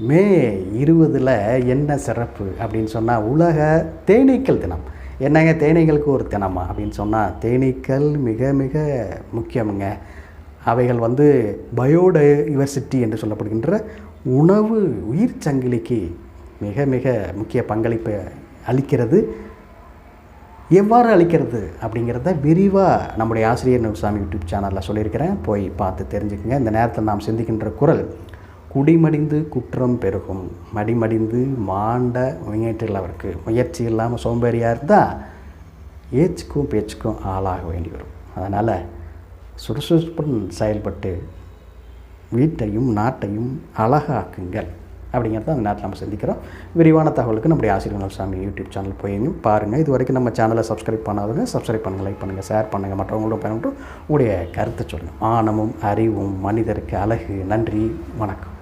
மே இருபதில் என்ன சிறப்பு அப்படின்னு சொன்னால் உலக தேனீக்கள் தினம். என்னங்க தேனீக்களுக்கு ஒரு தினமா அப்படின்னு சொன்னால் தேனீக்கள் மிக மிக முக்கியமுங்க. அவைகள் வந்து பயோடைவர்சிட்டி என்று சொல்லப்படுகின்ற உணவு உயிர் சங்கிலிக்கு மிக மிக முக்கிய பங்களிப்பை அளிக்கிறது. எவ்வாறு அளிக்கிறது அப்படிங்கிறத விரிவாக நம்முடைய ஆசிரியர் நவசாமி யூடியூப் சேனலில் சொல்லியிருக்கிறேன். போய் பார்த்து தெரிஞ்சுக்கங்க. இந்த நேரத்தில் நாம் சிந்திக்கின்ற குரல் குடிமடிந்து குற்றம் பெருகும். மடிமடிந்து மாண்ட முயற்றில் அவருக்கு முயற்சி இல்லாமல் சோம்பேறியாக இருந்தால் ஏச்சுக்கும் பேச்சுக்கும் ஆளாக வேண்டி வரும். அதனால் சுறுசுறுப்புடன் செயல்பட்டு வீட்டையும் நாட்டையும் அழகாக்குங்கள் அப்படிங்கிறத அந்த நேரத்தில் நம்ம சிந்திக்கிறோம். விரிவான தகவலுக்கு நம்முடைய ஆசிரியர் சாமி யூடியூப் சேனல் போய் பாருங்கள் இது வரைக்கும் நம்ம சேனலை சப்ஸ்கிரைப் பண்ணாதவங்க சப்ஸ்கிரைப் பண்ணுங்கள் லைக் பண்ணுங்கள் ஷேர் பண்ணுங்கள் மற்றவங்களோட பயன்பட்டு உங்களுடைய கருத்தை சொல்லுங்கள் ஆணமும் அறிவும் மனிதருக்கு அழகு. நன்றி. வணக்கம்.